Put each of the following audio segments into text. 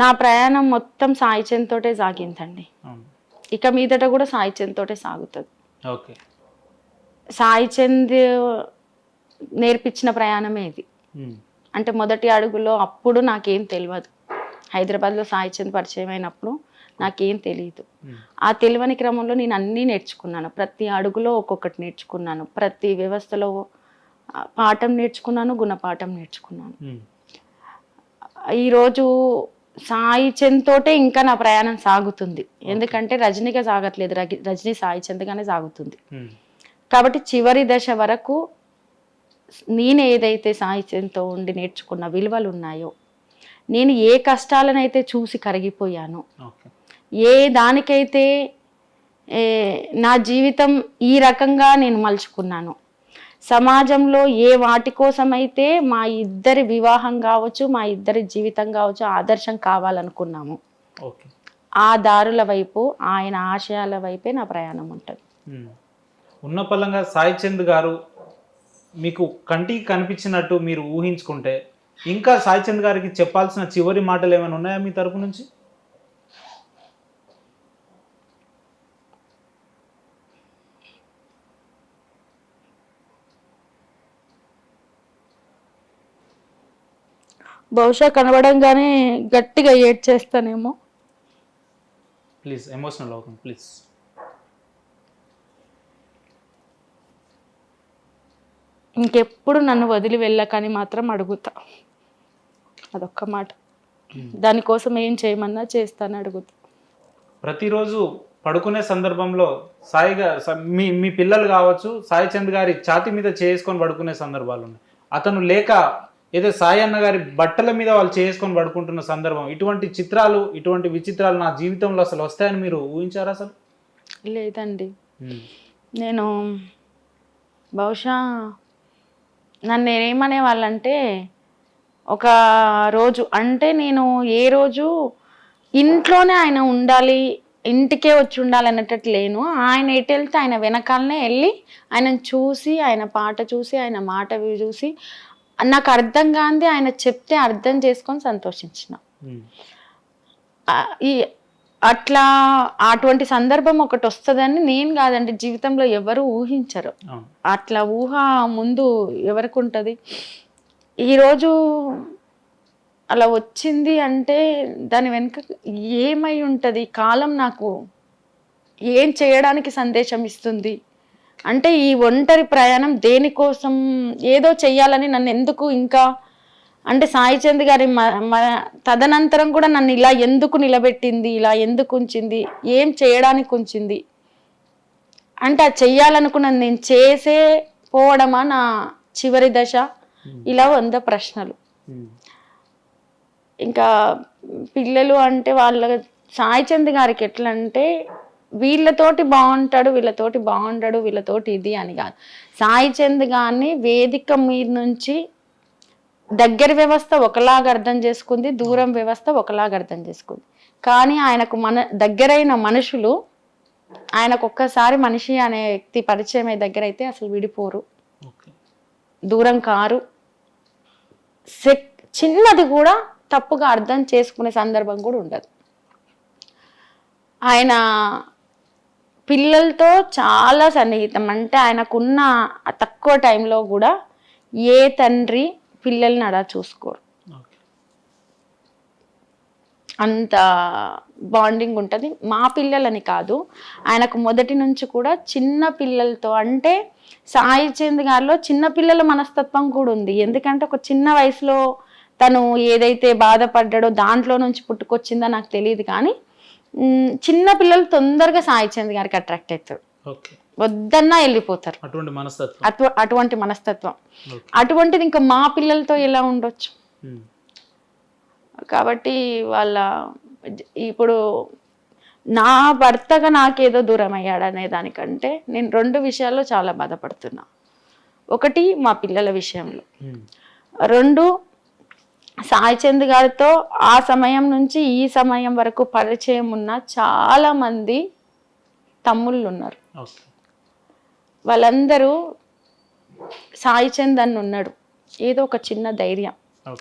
నా ప్రయాణం మొత్తం సాయి తోటే సాగిందండి. ఇక మీదట కూడా సాయి తోటే సాగుతుంది. ఓకే. సాయి చంద్ నేర్పించిన ప్రయాణమే ఇది. అంటే మొదటి అడుగులో అప్పుడు నాకేం తెలియదు హైదరాబాద్లో సాయి చంద్ పరిచయం అయినప్పుడు నాకేం తెలియదు. ఆ తెలియని క్రమంలో నేను అన్నీ నేర్చుకున్నాను. ప్రతి అడుగులో ఒక్కొక్కటి నేర్చుకున్నాను. ప్రతి వ్యవస్థలో పాఠం నేర్చుకున్నాను గుణపాఠం నేర్చుకున్నాను. ఈరోజు సాయి చంద్ తోటే ఇంకా నా ప్రయాణం సాగుతుంది. ఎందుకంటే రజనీగా సాగట్లేదు. రజనీ సాయి చంద్గానే సాగుతుంది. కాబట్టి చివరి దశ వరకు నేను ఏదైతే సాయి చంద్తో ఉండి నేర్చుకున్న విలువలు ఉన్నాయో నేను ఏ కష్టాలనైతే చూసి కరిగిపోయానో ఏ దానికైతే నా జీవితం ఈ రకంగా నేను మలుచుకున్నాను సమాజంలో ఏ వాటి కోసమైతే మా ఇద్దరి వివాహం కావచ్చు మా ఇద్దరి జీవితం కావచ్చు ఆదర్శం కావాలనుకున్నాము. ఓకే. ఆ దారుల వైపు ఆయన ఆశయాల వైపే నా ప్రయాణం ఉంటుంది. ఉన్న పలంగా సాయి చంద్ గారు మీకు కంటికి కనిపించినట్టు మీరు ఊహించుకుంటే ఇంకా సాయి చంద్ గారికి చెప్పాల్సిన చివరి మాటలు ఏమైనా ఉన్నాయా మీ తరపు నుంచి? బహుశా కనబడంగానే గట్టిగా ఏడ్చేస్తానేమో. ప్లీజ్ ఎమోషనల్ అవుతుంది ప్లీజ్. ఇంకెప్పుడు నన్ను వదిలి వెళ్ళకని మాత్రం అడుగుతా. అదొక్క మాట. దానికోసం ఏం చేయమన్నా చేస్తాను అడుగుతా. ప్రతిరోజు పడుకునే సందర్భంలో సాయిగా మీ మీ పిల్లలు కావచ్చు సాయి చంద్ గారి ఛాతి మీద చేసుకొని పడుకునే సందర్భాలు ఉన్నాయి. అతను లేక ఏదో సాయి అన్న గారి బట్టల మీద వాళ్ళు చేసుకొని పడుకుంటున్న సందర్భం ఇటువంటి చిత్రాలు ఇటువంటి విచిత్రాలు నా జీవితంలో అసలు వస్తాయని మీరు ఊహించారా అసలు? లేదండి. నేను బహుశా నన్ను ఏమనే వాళ్ళంటే ఒక రోజు అంటే నేను ఏ రోజు ఇంట్లోనే ఆయన ఉండాలి ఇంటికే వచ్చి ఉండాలి అన్నట్టు లేను. ఆయన ఎటు వెళ్తే ఆయన వెనకాలనే వెళ్ళి ఆయనను చూసి ఆయన పాట చూసి ఆయన మాట చూసి నాకు అర్థం కాంది ఆయన చెప్తే అర్థం చేసుకొని సంతోషించిన. ఈ అట్లా అటువంటి సందర్భం ఒకటి వస్తుందని నేను కాదండి జీవితంలో ఎవరు ఊహించరు. అట్లా ఊహ ముందు ఎవరికి ఉంటుంది? ఈరోజు అలా వచ్చింది అంటే దాని వెనుక ఏమై ఉంటుంది? కాలం నాకు ఏం చేయడానికి సందేశం ఇస్తుంది? అంటే ఈ ఒంటరి ప్రయాణం దేనికోసం ఏదో చెయ్యాలని నన్ను ఎందుకు ఇంకా అంటే సాయి చంద్ గారి తదనంతరం కూడా నన్ను ఇలా ఎందుకు నిలబెట్టింది ఇలా ఎందుకు ఉంచింది ఏం చేయడానికి ఉంచింది? అంటే అది చెయ్యాలనుకున్నది నేను చేసే పోవడమా నా చివరి దశ? ఇలా వంద ప్రశ్నలు. ఇంకా పిల్లలు అంటే వాళ్ళ సాయి చంద్ గారికి ఎట్లా అంటే వీళ్ళతోటి బాగుంటాడు వీళ్ళతోటి బాగుంటాడు వీళ్ళతోటి ఇది అని కాదు. సాయి చంద్ గారిని వేదిక మీద నుంచి దగ్గర వ్యవస్థ ఒకలాగా అర్థం చేసుకుంది దూరం వ్యవస్థ ఒకలాగా అర్థం చేసుకుంది. కానీ ఆయనకు మన దగ్గరైన మనుషులు ఆయనకు ఒక్కసారి మనిషి అనే వ్యక్తి పరిచయం దగ్గర అయితే అసలు విడిపోరు. దూరం కారు. చిన్నది కూడా తప్పుగా అర్థం చేసుకునే సందర్భం కూడా ఉండదు. ఆయన పిల్లలతో చాలా సన్నిహితం. అంటే ఆయనకున్న తక్కువ టైంలో కూడా ఏ తండ్రి పిల్లల్ని అలా చూసుకోరు. అంత బాండింగ్ ఉంటుంది. మా పిల్లలని కాదు ఆయనకు మొదటి నుంచి కూడా చిన్న పిల్లలతో అంటే సాయి చంద్ గారిలో చిన్న పిల్లల మనస్తత్వం కూడా ఉంది. ఎందుకంటే ఒక చిన్న వయసులో తను ఏదైతే బాధపడ్డాడో దాంట్లో నుంచి పుట్టుకొచ్చిందో నాకు తెలియదు కానీ చిన్న పిల్లలు తొందరగా సాయి చంద్ గారికి అట్రాక్ట్ అవుతారు. వద్దన్నా వెళ్ళిపోతారు. అటువంటి మనస్తత్వం. అటు అటువంటి మనస్తత్వం. అటువంటిది ఇంకా మా పిల్లలతో ఎలా ఉండొచ్చు. కాబట్టి వాళ్ళ ఇప్పుడు నా భర్తగా నాకేదో దూరం అయ్యాడనే దానికంటే నేను రెండు విషయాల్లో చాలా బాధపడుతున్నా. ఒకటి మా పిల్లల విషయంలో. రెండు సాయి చంద్ గారితో ఆ సమయం నుంచి ఈ సమయం వరకు పరిచయం ఉన్న చాలా మంది తమ్ముళ్ళు ఉన్నారు వాళ్ళందరూ సాయి చంద్ అని ఉన్నాడు. ఏదో ఒక చిన్న ధైర్యం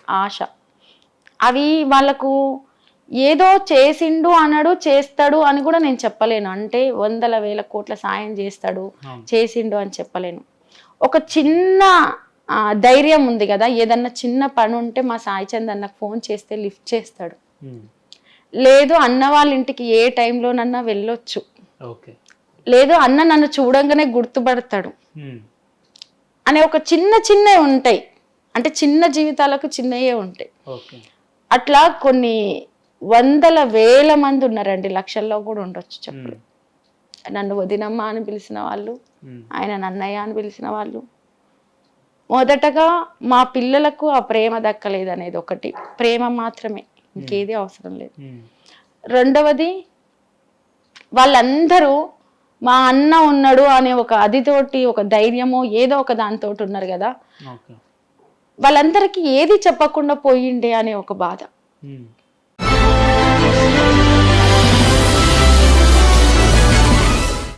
ఆశ. అవి వాళ్ళకు ఏదో చేసిండు అనడు చేస్తాడు అని కూడా నేను చెప్పలేను. అంటే వందల వేల కోట్ల సాయం చేస్తాడు. చేసిండు అని చెప్పలేను. ఒక చిన్న ధైర్యం ఉంది కదా. ఏదన్నా చిన్న పని ఉంటే మా సాయి చంద్ అన్నకు ఫోన్ చేస్తే లిఫ్ట్ చేస్తాడు. ఉమ్. లేదు అన్న వాళ్ళ ఇంటికి ఏ టైంలోనన్నా వెళ్ళొచ్చు. లేదు అన్న నన్ను చూడంగానే గుర్తుపడతాడు. ఉమ్. అనే ఒక చిన్న చిన్నవి ఉంటాయి. అంటే చిన్న జీవితాలకు చిన్నయే ఉంటాయి. అట్లా కొన్ని వందల వేల మంది ఉన్నారండి. లక్షల్లో కూడా ఉండొచ్చు చెప్పు. ఉమ్. నన్ను వదినమ్మ అని పిలిచిన వాళ్ళు. ఆయన నన్నయ్య అని పిలిచిన వాళ్ళు మొదటగా మా పిల్లలకు ఆ ప్రేమ దక్కలేదు అనేది ఒకటి. ప్రేమ మాత్రమే. ఇంకేది అవసరం లేదు. రెండవది వాళ్ళందరూ మా అన్న ఉన్నాడు అనే ఒక అదితోటి ఒక ధైర్యమో ఏదో ఒక దాంతో ఉన్నారు కదా. వాళ్ళందరికీ ఏది చెప్పకుండా పోయిండే అనే ఒక బాధ.